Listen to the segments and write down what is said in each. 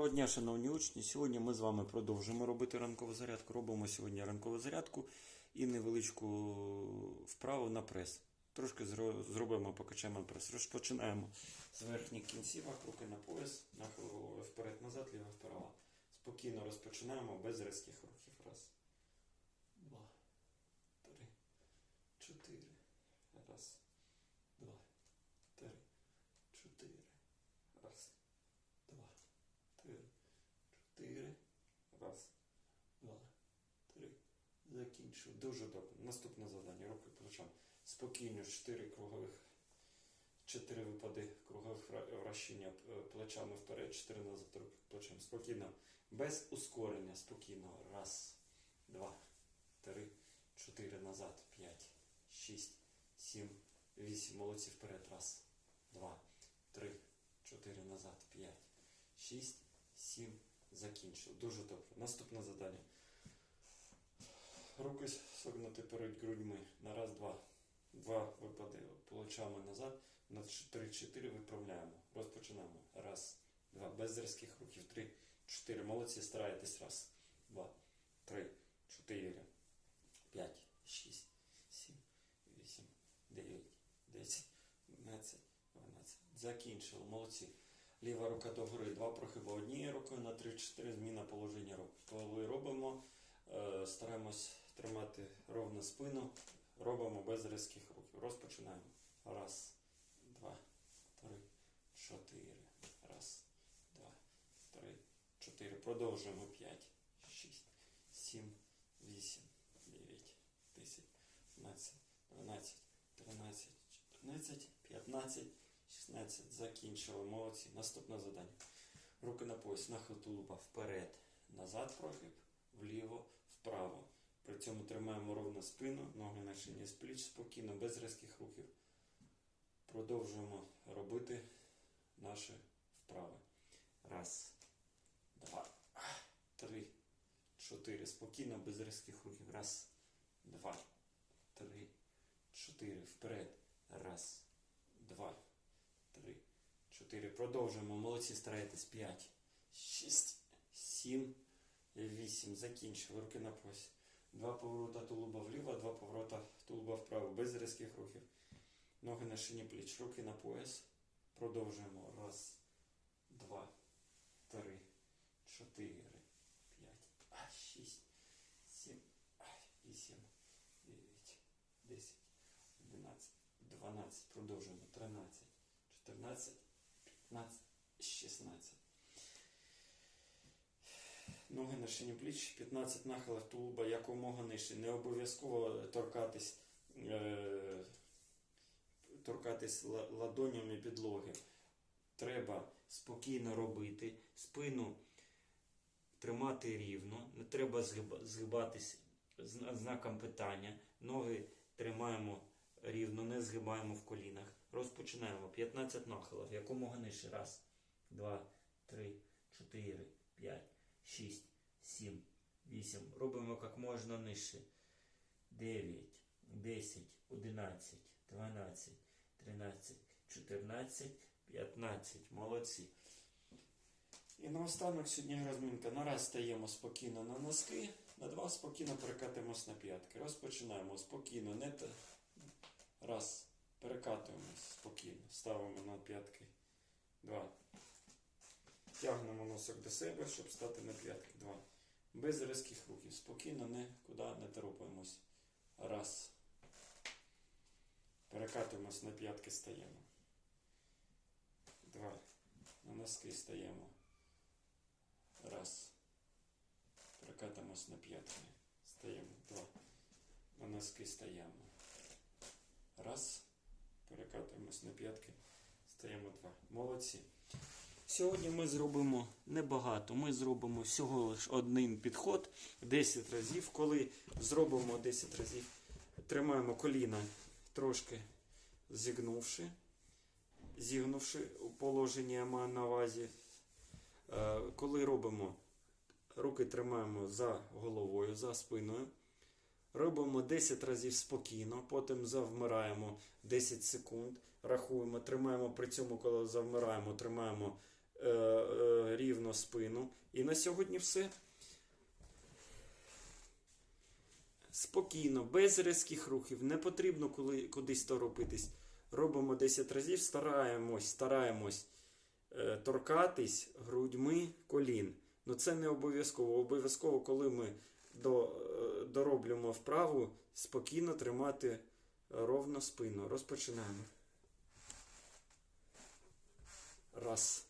Доброго дня, шановні учні. Сьогодні ми з вами продовжимо робити ранкову зарядку. Робимо сьогодні ранкову зарядку і невеличку вправу на прес. Трошки зробимо, покачаємо прес. Розпочинаємо з верхніх кінцівок, руки на пояс, нахил головою вперед-назад, ліво вправо. Спокійно розпочинаємо без різких рухів. Раз, два, три, чотири. Раз, два, три, чотири. Раз, два, три, чотири. Раз, два, три. Закінчив. Дуже добре. Наступне завдання. Руки плечам. Спокійно, чотири кругових, чотири випади кругових вращення е, плечами вперед, чотири назад руки плечем. Спокійно. Без ускорення. Спокійно. Раз, два, три, чотири назад. П'ять, шість, сім, вісім. Молодці вперед. Раз, два, три, чотири назад. П'ять, шість, сім. Закінчив. Дуже добре. Наступне завдання. Руки согнути перед грудьми. На раз, два. Два випади плечами назад. На три-чотири виправляємо. Розпочинаємо. Раз, два. Без різких рухів. Три, чотири. Молодці. Старайтесь. Раз, два, три, чотири, п'ять, шість, сім, вісім, дев'ять, десять, одинадцять, дванадцять. Закінчили. Молодці. Ліва рука догори, два прогиба однією рукою на 3-4 зміна положення рук. Коли робимо, е, стараємось тримати ровно спину, робимо без різких рухів. Розпочинаємо. Раз, два, три, чотири. Раз, два, три, чотири. Продовжуємо. П'ять, шість, сім, вісім, дев'ять, десять, одинадцять, дванадцять, тринадцять, чотирнадцять, п'ятнадцять. 16. Закінчили. Молодці. Наступне завдання. Руки на пояс, нахил тулуба вперед, назад прогиб, вліво, цьому тримаємо ровно спину, ноги на шині з пліч, спокійно, без різких рухів. Продовжуємо робити наші вправи. Раз, два, три, чотири. Спокійно, без різких рухів. Раз, два, три, чотири. Вперед. Раз, два, три, чотири. Продовжуємо. Молодці, старайтесь. П'ять, шість, сім, вісім. Закінчили. Руки на пояс. Два поворота тулуба вліво, два поворота тулуба вправо. Без різких рухів. Ноги на шині пліч, руки на пояс. Продовжуємо. Раз, два, три, чотири, п'ять, шість, сім, вісім, дев'ять, десять, одинадцять, дванадцять. Продовжуємо. Тринадцять. 14, 15, 16. Ноги на шині пліч, 15 нахилів тулуба якомога нижче. Не обов'язково торкатись, е, торкатись ладонями підлоги. Треба спокійно робити, спину тримати рівно, не треба згиба- згибатись знаком питання. Ноги тримаємо рівно, не згибаємо в колінах. Розпочинаємо 15 нахилів, якомога нижче. Раз, два, три, чотири, п'ять, шість, сім, вісім. Робимо як можна нижче. 9, 10, 11, 12, 13, 14, 15. Молодці. І наостанок сьогодні розминка. На раз стаємо спокійно на носки, на два спокійно перекатимось на п'ятки. Розпочинаємо спокійно, не те. Раз. Перекатуємось спокійно. Ставимо на п'ятки. Два. Тягнемо носок до себе, щоб стати на п'ятки. Два. Без різких рухів. Спокійно, нікуди не торопаємось. Раз. Перекатуємось на п'ятки, стаємо. Два. На носки стаємо. Раз. Перекатуємось на п'ятки. Стаємо. Два. На носки стаємо. Раз. Перекатуємось на п'ятки. Стаємо два. Молодці. Сьогодні ми зробимо небагато. Ми зробимо всього лише один підход 10 разів. Коли зробимо 10 разів, тримаємо коліна трошки зігнувши, зігнувши у положенні я маю на увазі. Е, Коли робимо, руки тримаємо за головою, за спиною. Робимо 10 разів спокійно, потім завмираємо 10 секунд, рахуємо, тримаємо при цьому, коли завмираємо, тримаємо рівно спину. І на сьогодні все. Спокійно, без різких рухів, не потрібно коли, кудись торопитись. Робимо 10 разів, стараємось, стараємось е, торкатись грудьми колін. Ну це не обов'язково. Обов'язково, коли ми до, е, дороблюємо вправу, спокійно тримати ровно спину. Розпочинаємо. Раз.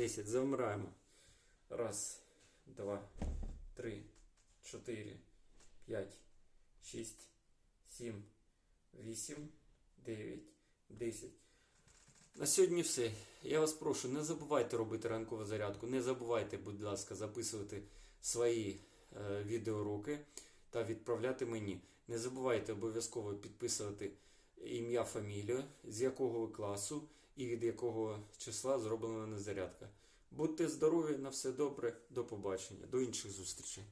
Десять. Замираємо. Раз, два, три, чотири, п'ять, шість, сім, вісім, дев'ять, десять. На сьогодні все. Я вас прошу, не забувайте робити ранкову зарядку. Не забувайте, будь ласка, записувати свої е, відеоуроки та відправляти мені. Не забувайте обов'язково підписувати ім'я, фамілію, з якого ви класу і від якого числа зроблена незарядка. Будьте здорові, на все добре, до побачення, до інших зустрічей.